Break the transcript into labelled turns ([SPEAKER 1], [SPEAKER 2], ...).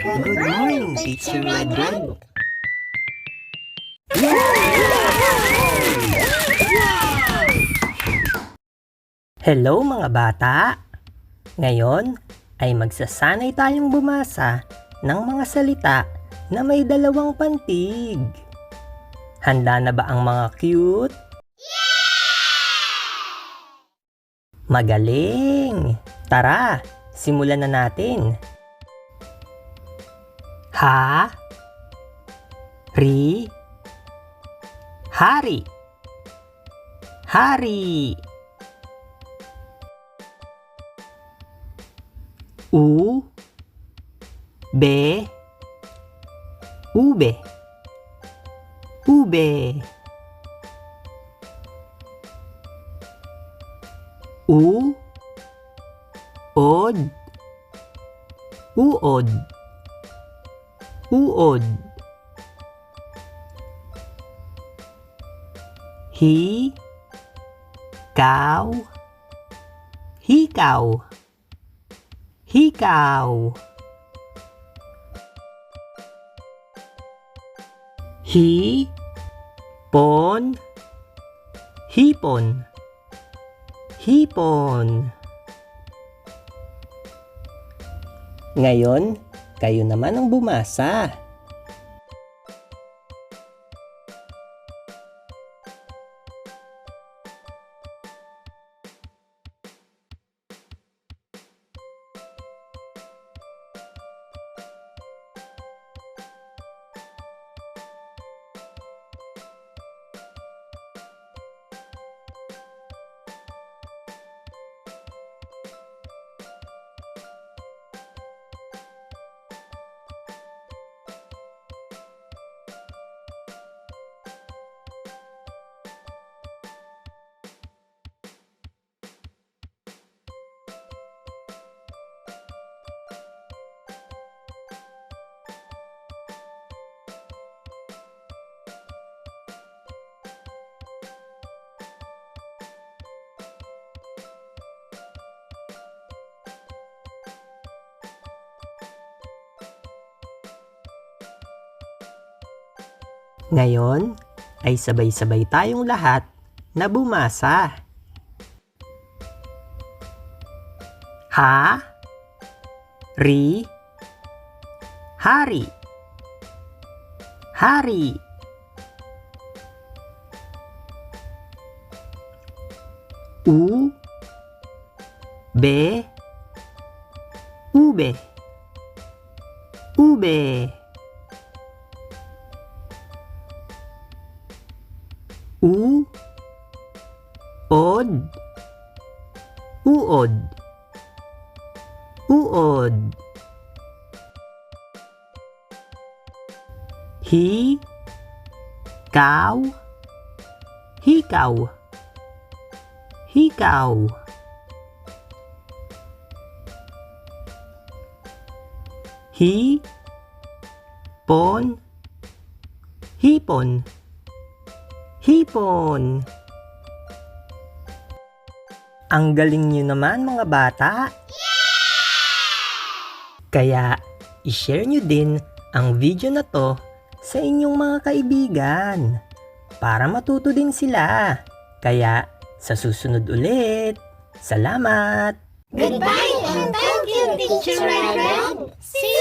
[SPEAKER 1] Good morning, Teacher Red. Hello mga bata! Ngayon ay magsasanay tayong bumasa ng mga salita na may dalawang pantig. Handa na ba ang mga cute? Magaling! Tara, simulan na natin. Ha? Ri? Hari? Hari? U? Be? Ube? Ube? U? Od? Uod? Uod? Hi? Kaw? Hikaw? Hikaw? Hi? Pon? Hipon? Hipon? Ngayon, kayo naman ang bumasa. Ngayon ay sabay-sabay tayong lahat na bumasa. Ha? Ri? Hari? Hari? U? Be? Ube? Ube? U. Od. Uod Uod Hi. Kaw Hikaw Hikaw Hi Pon. Hipon Hipon. Ang galing nyo naman mga bata. Kaya, ishare nyo din ang video na to sa inyong mga kaibigan para matuto din sila. Kaya, sa susunod ulit. Salamat!
[SPEAKER 2] Goodbye and thank you, Teacher Red Red. See